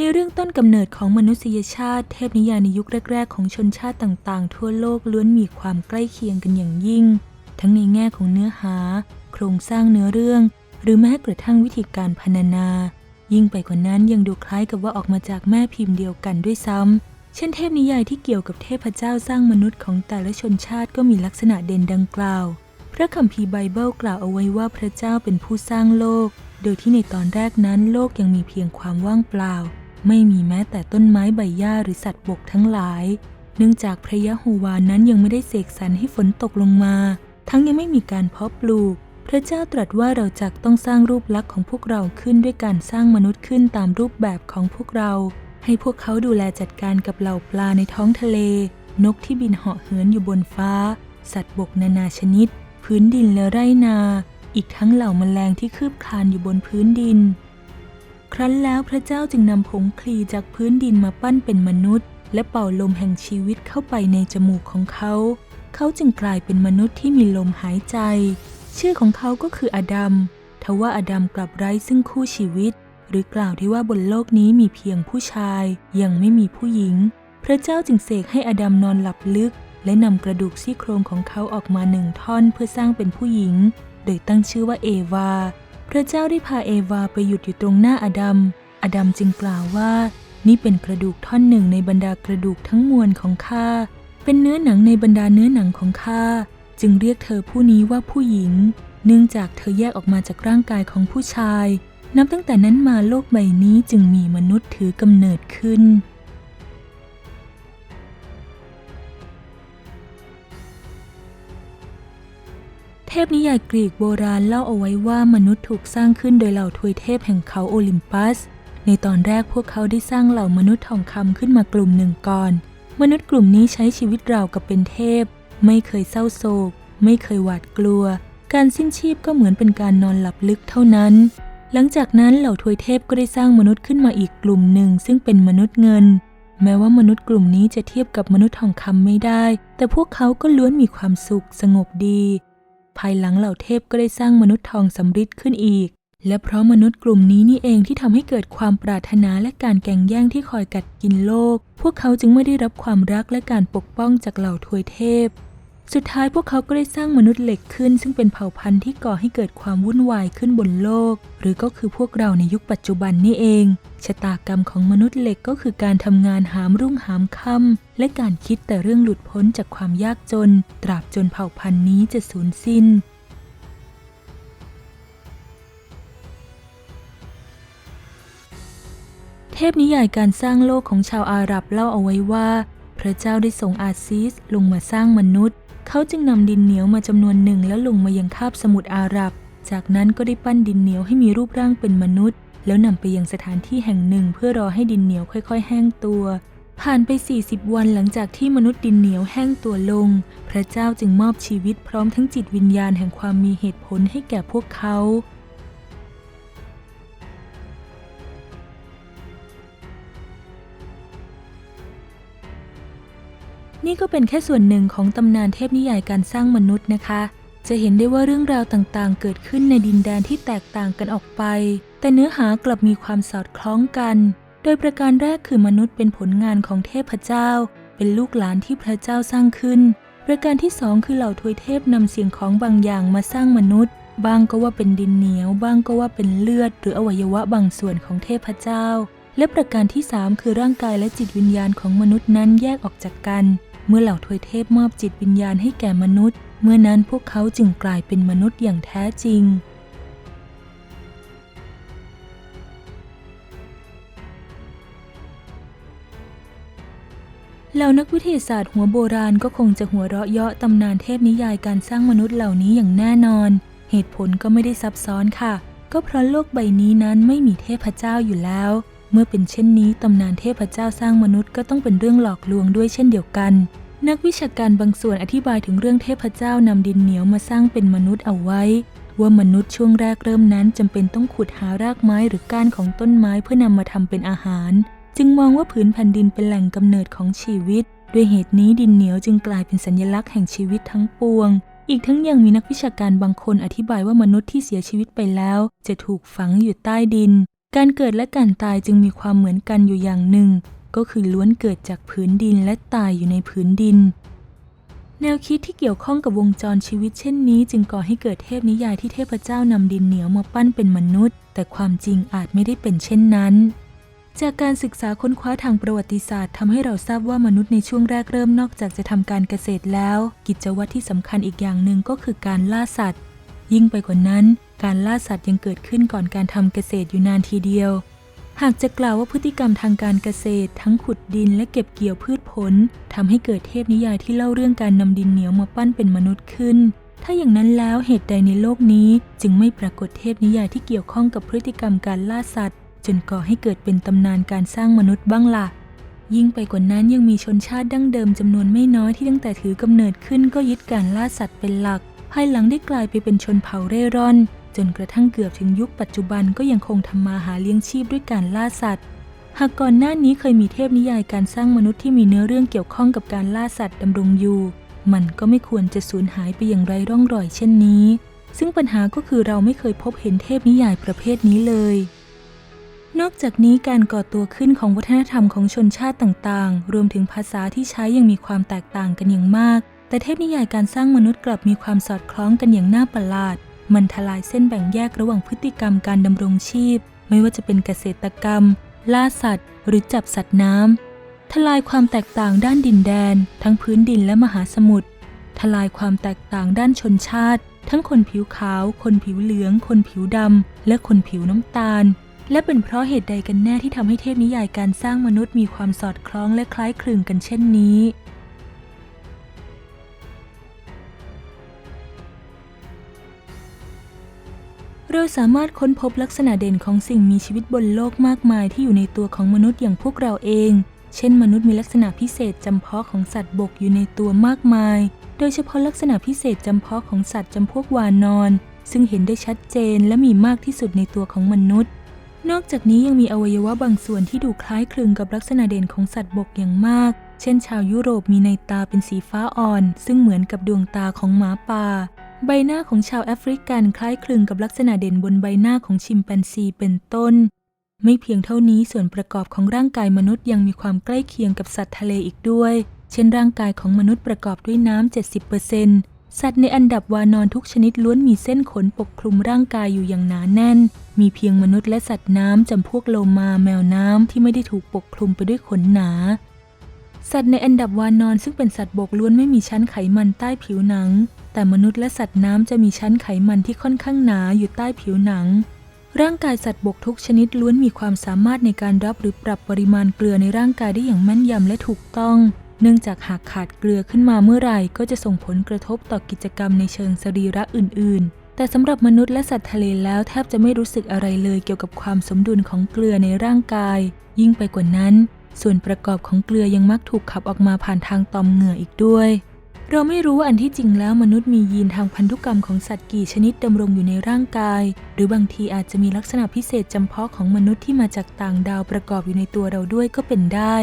ในเรื่องต้นกำเนิดของมนุษยชาติ เทพนิยายในยุคแรก ๆ ของชนชาติต่าง ๆ ทั่วโลกล้วนมีความใกล้เคียงกันอย่างยิ่ง ทั้งในแง่ของเนื้อหา โครงสร้างเนื้อเรื่อง หรือแม้กระทั่งวิธีการพรรณนา ยิ่งไปกว่านั้นยังดูคล้ายกับว่าออกมาจากแม่พิมพ์เดียวกันด้วยซ้ำเช่นเทพนิยายที่เกี่ยวกับเทพเจ้าสร้างมนุษย์ของแต่ละชนชาติก็มีลักษณะเด่นดังกล่าว พระคัมภีร์ไบเบิลกล่าวเอาไว้ว่าพระเจ้าเป็นผู้สร้างโลก โดยที่ในตอนแรกนั้นโลกยังมีเพียงความว่างเปล่า ไม่มีแม้แต่ต้นไม้ใบหญ้าหรือสัตว์บกทั้งหลาย เนื่องจากพระยะโฮวานั้นยังไม่ได้เสกสรรให้ฝนตกลงมา ทั้งยังไม่มีการเพาะปลูก พระเจ้าตรัสว่าเราจักต้องสร้างรูปลักษณ์ของพวกเราขึ้นด้วยการสร้างมนุษย์ขึ้นตามรูปแบบของพวกเรา ให้พวกเขาดูแลจัดการกับเหล่าปลาในท้องทะเล นกที่บินเหาะเหินอยู่บนฟ้า สัตว์บกนานาชนิด พื้นดินและไร่นา อีกทั้งเหล่าแมลงที่คืบคลานอยู่บนพื้นดิน ครั้นแล้วพระเจ้าจึงนำผงคลีจากพื้นดินมาปั้นเป็นมนุษย์ และเป่าลมแห่งชีวิตเข้าไปในจมูกของเขา เขาจึงกลายเป็นมนุษย์ที่มีลมหายใจ ชื่อของเขาก็คืออดัมทว่าอดัมกลับไร้ซึ่งคู่ชีวิต หรือกล่าวที่ว่าบนโลกนี้มีเพียงผู้ชาย ยังไม่มีผู้หญิง พระเจ้าจึงเสกให้อดัมนอนหลับลึก และนำกระดูกซี่โครงของเขาออกมาหนึ่งท่อนเพื่อสร้างเป็นผู้หญิง โดยตั้งชื่อว่าเอวา พระเจ้าได้พาเอวาไปหยุดอยู่ตรงหน้าอดัมอดัมจึงกล่าวว่า นี่เป็นกระดูกท่อนหนึ่งในบรรดากระดูกทั้งมวลของข้า เป็นเนื้อหนังในบรรดาเนื้อหนังของข้า จึงเรียกเธอผู้นี้ว่าผู้หญิง เนื่องจากเธอแยกออกมาจากร่างกายของผู้ชาย นับตั้งแต่นั้นมาโลกใบนี้จึงมีมนุษย์ถือกำเนิดขึ้น เทพนิยายกรีกโบราณเล่าเอาไว้ว่ามนุษย์ถูกสร้างขึ้นโดยเหล่าทวยเทพแห่งเขาโอลิมปัส ในตอนแรกพวกเขาได้สร้างเหล่ามนุษย์ทองคำขึ้นมากลุ่มหนึ่งก่อน มนุษย์กลุ่มนี้ใช้ชีวิตราวกับเป็นเทพ ไม่เคยเศร้าโศก ไม่เคยหวาดกลัว การสิ้นชีพก็เหมือนเป็นการนอนหลับลึกเท่านั้น หลังจากนั้นเหล่าทวยเทพก็ได้สร้างมนุษย์ขึ้นมาอีกกลุ่มหนึ่ง ซึ่งเป็นมนุษย์เงิน แม้ว่ามนุษย์กลุ่มนี้จะเทียบกับมนุษย์ทองคำไม่ได้ แต่พวกเขาก็ล้วนมีความสุขสงบดี ภายหลังเหล่าเทพก็ได้สร้างมนุษย์ทองสำริดขึ้นอีก และเพราะมนุษย์กลุ่มนี้นี่เองที่ทำให้เกิดความปรารถนาและการแก่งแย่งที่คอยกัดกินโลก พวกเขาจึงไม่ได้รับความรักและการปกป้องจากเหล่าทวยเทพ สุดท้ายพวกเขาก็ได้สร้างมนุษย์เหล็กขึ้น ซึ่งเป็นเผ่าพันธุ์ที่ก่อให้เกิดความวุ่นวายขึ้นบนโลก หรือก็คือพวกเราในยุคปัจจุบันนี่เอง ชะตากรรมของมนุษย์เหล็กก็คือการทำงานหามรุ่งหามค่ำและการคิดแต่เรื่องหลุดพ้นจากความยากจน ตราบจนเผ่าพันธุ์นี้จะสูญสิ้นเทพนิยายการสร้างโลกของชาวอาหรับเล่าเอาไว้ว่า พระเจ้าได้ส่งอาซีสลงมาสร้างมนุษย์ เขาจึงนำดินเหนียวมาจำนวนหนึ่งแล้วลงมายังคาบสมุทรอาหรับ จากนั้นก็ได้ปั้นดินเหนียวให้มีรูปร่างเป็นมนุษย์ แล้วนำไปยังสถานที่แห่งหนึ่งเพื่อรอให้ดินเหนียวค่อย ๆ แห้งตัว ผ่านไป 40 วันหลังจากที่มนุษย์ดินเหนียวแห้งตัวลง พระเจ้าจึงมอบชีวิตพร้อมทั้งจิตวิญญาณแห่งความมีเหตุผลให้แก่พวกเขา นี่ก็เป็นแค่ส่วนหนึ่งของตำนานเทพนิยายการสร้างมนุษย์นะคะ จะเห็นได้ว่าเรื่องราวต่างๆ เกิดขึ้นในดินแดนที่แตกต่างกันออกไป แต่เนื้อหากลับมีความสอดคล้องกัน โดยประการแรกคือมนุษย์เป็นผลงานของเทพเจ้า เป็นลูกหลานที่พระเจ้าสร้างขึ้น ประการที่สองคือเหล่าทวยเทพนำเสียงของบางอย่างมาสร้างมนุษย์ บางก็ว่าเป็นดินเหนียว บางก็ว่าเป็นเลือด หรืออวัยวะบางส่วนของเทพเจ้า และประการที่สามคือร่างกายและจิตวิญญาณของมนุษย์นั้นแยกออกจากกัน เมื่อเหล่าทวยเทพมอบจิตวิญญาณให้แก่มนุษย์ เมื่อนั้นพวกเขาจึงกลายเป็นมนุษย์อย่างแท้จริง เหล่านักวิทยาศาสตร์หัวโบราณก็คงจะหัวเราะเยาะตำนานเทพนิยายการสร้างมนุษย์เหล่านี้อย่างแน่นอน เหตุผลก็ไม่ได้ซับซ้อนค่ะ ก็เพราะโลกใบนี้นั้นไม่มีเทพเจ้าอยู่แล้ว เมื่อเป็นเช่นนี้ตำนานเทพเจ้าสร้างมนุษย์ก็ต้องเป็นเรื่องหลอกลวงด้วยเช่นเดียวกัน นักวิชาการบางส่วนอธิบายถึงเรื่องเทพเจ้านำดินเหนียวมาสร้างเป็นมนุษย์เอาไว้ ว่ามนุษย์ช่วงแรกเริ่มนั้นจำเป็นต้องขุดหารากไม้หรือก้านของต้นไม้เพื่อนำมาทำเป็นอาหาร จึงมองว่าผืนแผ่นดินเป็นแหล่งกำเนิดของชีวิต ด้วยเหตุนี้ดินเหนียวจึงกลายเป็นสัญลักษณ์แห่งชีวิตทั้งปวงอีกทั้งยังมีนักวิชาการบางคนอธิบายว่ามนุษย์ที่เสียชีวิตไปแล้ว จะถูกฝังอยู่ใต้ดิน การเกิดและการตายจึงมีความเหมือนกันอยู่อย่างหนึ่ง ก็คือล้วนเกิดจากผืนดินและตายอยู่ในผืนดิน แนวคิดที่เกี่ยวข้องกับวงจรชีวิตเช่นนี้ จึงก่อให้เกิดเทพนิยายที่เทพเจ้านำดินเหนียวมาปั้นเป็นมนุษย์ แต่ความจริงอาจไม่ได้เป็นเช่นนั้น จากการศึกษาค้นคว้าทางประวัติศาสตร์ทำให้เราทราบว่ามนุษย์ในช่วงแรกเริ่มนอกจากจะทำการเกษตรแล้ว กิจวัตรที่สำคัญอีกอย่างหนึ่งก็คือการล่าสัตว์ ยิ่งไปกว่านั้น การล่าสัตว์ยังเกิดขึ้นก่อนการทำเกษตรอยู่นานทีเดียว หากจะกล่าวว่าพฤติกรรมทางการเกษตร ทั้งขุดดินและเก็บเกี่ยวพืชผลทำให้เกิดเทพนิยายที่เล่าเรื่องการนำดินเหนียวมาปั้นเป็นมนุษย์ขึ้น ถ้าอย่างนั้นแล้วเหตุใดในโลกนี้ จึงไม่ปรากฏเทพนิยายที่เกี่ยวข้องกับพฤติกรรมการล่าสัตว์ จนก่อให้เกิดเป็นตำนานการสร้างมนุษย์บ้างละ่ะยิ่งไปกว่านั้นยังมีชนชาติดั้งเดิมจำนวนไม่น้อยที่ตั้งแต่ถือกำเนิดขึ้นก็ยึดการล่าสัตว์เป็นหลัก ภายหลังได้กลายไปเป็นชนเผ่าเร่ร่อน จนกระทั่งเกือบถึงยุคปัจจุบันก็ยังคงทำมาหาเลี้ยงชีพด้วยการล่าสัตว์ หากก่อนหน้านี้เคยมีเทพนิยายการสร้างมนุษย์ที่มีเนื้อเรื่องเกี่ยวข้องกับการล่าสัตว์ดำรงอยู่ มันก็ไม่ควรจะสูญหายไปอย่างไรร่องรอยเช่นนี้ ซึ่งปัญหาก็คือเราไม่เคยพบเห็นเทพนิยายประเภทนี้เลย นอกจากนี้การก่อตัวขึ้นของวัฒนธรรมของชนชาติต่างๆ รวมถึงภาษาที่ใช้ยังมีความแตกต่างกันอย่างมาก แต่เทพนิยายการสร้างมนุษย์กลับมีความสอดคล้องกันอย่างน่าประหลาด มันทลายเส้นแบ่งแยกระหว่างพฤติกรรมการดำรงชีพ ไม่ว่าจะเป็นเกษตรกรรม ล่าสัตว์ หรือจับสัตว์น้ำทลายความแตกต่างด้านดินแดน ทั้งพื้นดินและมหาสมุทรทลายความแตกต่างด้านชนชาติ ทั้งคนผิวขาว คนผิวเหลือง คนผิวดำและคนผิวน้ำตาล และเป็นเพราะเหตุใดกันแน่ที่ทำให้เทพนิยายการสร้างมนุษย์มีความสอดคล้องและคล้ายคลึงกันเช่นนี้ เราสามารถค้นพบลักษณะเด่นของสิ่งมีชีวิตบนโลกมากมายที่อยู่ในตัวของมนุษย์อย่างพวกเราเอง เช่น มนุษย์มีลักษณะพิเศษจำเพาะของสัตว์บกอยู่ในตัวมากมาย โดยเฉพาะลักษณะพิเศษจำเพาะของสัตว์จำพวกวานอนซึ่งเห็นได้ชัดเจนและมีมากที่สุดในตัวของมนุษย์ นอกจากนี้ยังมีอวัยวะบางส่วนที่ดูคล้ายคลึงกับลักษณะเด่นของสัตว์บกอย่างมาก เช่น ชาวยุโรปมีในตาเป็นสีฟ้าอ่อน ซึ่งเหมือนกับดวงตาของหมาป่า ใบหน้าของชาวแอฟริกันคล้ายคลึงกับลักษณะเด่นบนใบหน้าของชิมแปนซีเป็นต้น ไม่เพียงเท่านี้ส่วนประกอบของร่างกายมนุษย์ยังมีความใกล้เคียงกับสัตว์ทะเลอีกด้วย เช่นร่างกายของมนุษย์ประกอบด้วยน้ำ 70%สัตว์ในอันดับวานอนทุกชนิดล้วนมีเส้นขนปกคลุมร่างกายอยู่อย่างหนาแน่น มีเพียงมนุษย์และสัตว์น้ำจำพวกโลมาแมวน้ำที่ไม่ได้ถูกปกคลุมไปด้วยขนหนา สัตว์ในอันดับวานอนซึ่งเป็นสัตว์บกล้วนไม่มีชั้นไขมันใต้ผิวหนัง แต่มนุษย์และสัตว์น้ำจะมีชั้นไขมันที่ค่อนข้างหนาอยู่ใต้ผิวหนัง ร่างกายสัตว์บกทุกชนิดล้วนมีความสามารถในการรับหรือปรับปริมาณเกลือในร่างกายได้อย่างแม่นยำและถูกต้อง เนื่องจากหากขาดเกลือขึ้นมาเมื่อไหร่ก็จะส่งผลกระทบต่อกิจกรรมในเชิงสรีระอื่น ๆแต่สำหรับมนุษย์และสัตว์ทะเลแล้วแทบจะไม่รู้สึกอะไรเลยเกี่ยวกับความสมดุลของเกลือในร่างกาย ยิ่งไปกว่านั้น ส่วนประกอบของเกลือยังมักถูกขับออกมาผ่านทางตอมเหงื่ออีกด้วย เราไม่รู้ว่าอันที่จริงแล้วมนุษย์มียีนทางพันธุกรรมของสัตว์กี่ชนิดดำรงอยู่ในร่างกาย หรือบางทีอาจจะมีลักษณะพิเศษจำเพาะของมนุษย์ที่มาจากต่างดาวประกอบอยู่ในตัวเราด้วยก็เป็นได้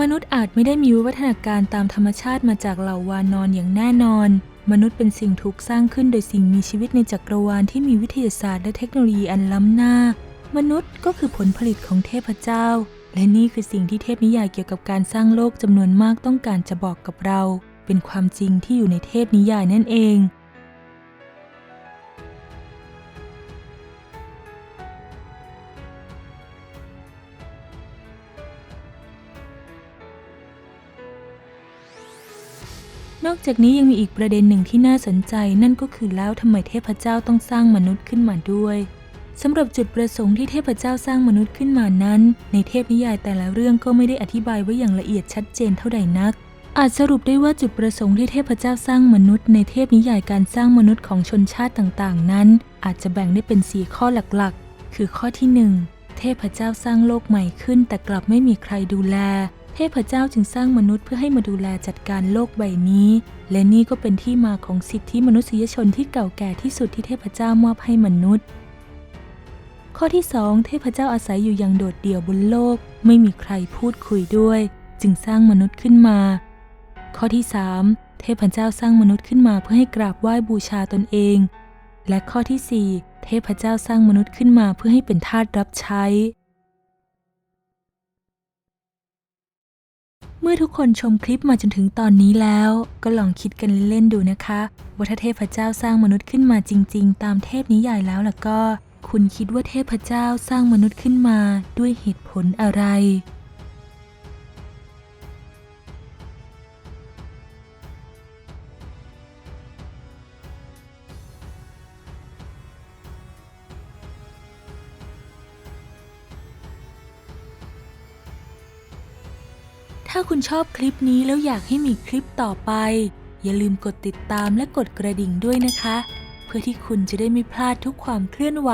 มนุษย์อาจไม่ได้มีวิวัฒนาการตามธรรมชาติมาจากเหล่าวานอนอย่างแน่นอนมนุษย์เป็นสิ่งถูกสร้างขึ้นโดยสิ่งมีชีวิตในจักรวาลที่มีวิทยาศาสตร์และเทคโนโลยีอันล้ำหน้า มนุษย์ก็คือผลผลิตของเทพเจ้า และนี่คือสิ่งที่เทพนิยายเกี่ยวกับการสร้างโลกจำนวนมากต้องการจะบอกกับเรา เป็นความจริงที่อยู่ในเทพนิยายนั่นเอง นอกจากนี้ยังมีอีกประเด็นหนึ่งที่น่าสนใจนั่นก็คือแล้วทำไมเทพเจ้าต้องสร้างมนุษย์ขึ้นมาด้วย สำหรับจุดประสงค์ที่เทพเจ้าสร้างมนุษย์ขึ้นมานั้น ในเทพนิยายแต่ละเรื่องก็ไม่ได้อธิบายไว้อย่างละเอียดชัดเจนเท่าใดนัก อาจสรุปได้ว่าจุดประสงค์ที่เทพเจ้าสร้างมนุษย์ ในเทพนิยายการสร้างมนุษย์ของชนชาติต่างๆ นั้น อาจจะแบ่งได้เป็น4ข้อหลักๆ คือข้อที่ 1 เทพเจ้าสร้างโลกใหม่ขึ้น แต่กลับไม่มีใครดูแล เทพเจ้าจึงสร้างมนุษย์เพื่อให้มาดูแลจัดการโลกใบนี้ และนี่ก็เป็นที่มาของสิทธิมนุษยชนที่เก่าแก่ที่สุดที่เทพเจ้ามอบให้มนุษย์ ข้อที่2เทพเจ้าอาศัยอยู่อย่างโดดเดี่ยวบนโลก ไม่มีใครพูดคุยด้วย จึงสร้างมนุษย์ขึ้นมา ข้อที่3เทพเจ้าสร้างมนุษย์ขึ้นมาเพื่อให้กราบไหว้บูชาตนเอง และข้อที่4เทพเจ้าสร้างมนุษย์ขึ้นมาเพื่อให้เป็นทาสรับใช้ เมื่อทุกคนชมคลิปมาจนถึงตอนนี้แล้ว ก็ลองคิดกันเล่นๆดูนะคะ ว่าถ้าเทพเจ้าสร้างมนุษย์ขึ้นมาจริง ๆ ตามเทพนิยายแล้วล่ะก็ คุณคิดว่าเทพเจ้าสร้างมนุษย์ขึ้นมาด้วยเหตุผลอะไร ถ้าคุณชอบคลิปนี้แล้วอยากให้มีคลิปต่อไป อย่าลืมกดติดตามและกดกระดิ่งด้วยนะคะ เพื่อที่คุณจะได้ไม่พลาดทุกความเคลื่อนไหว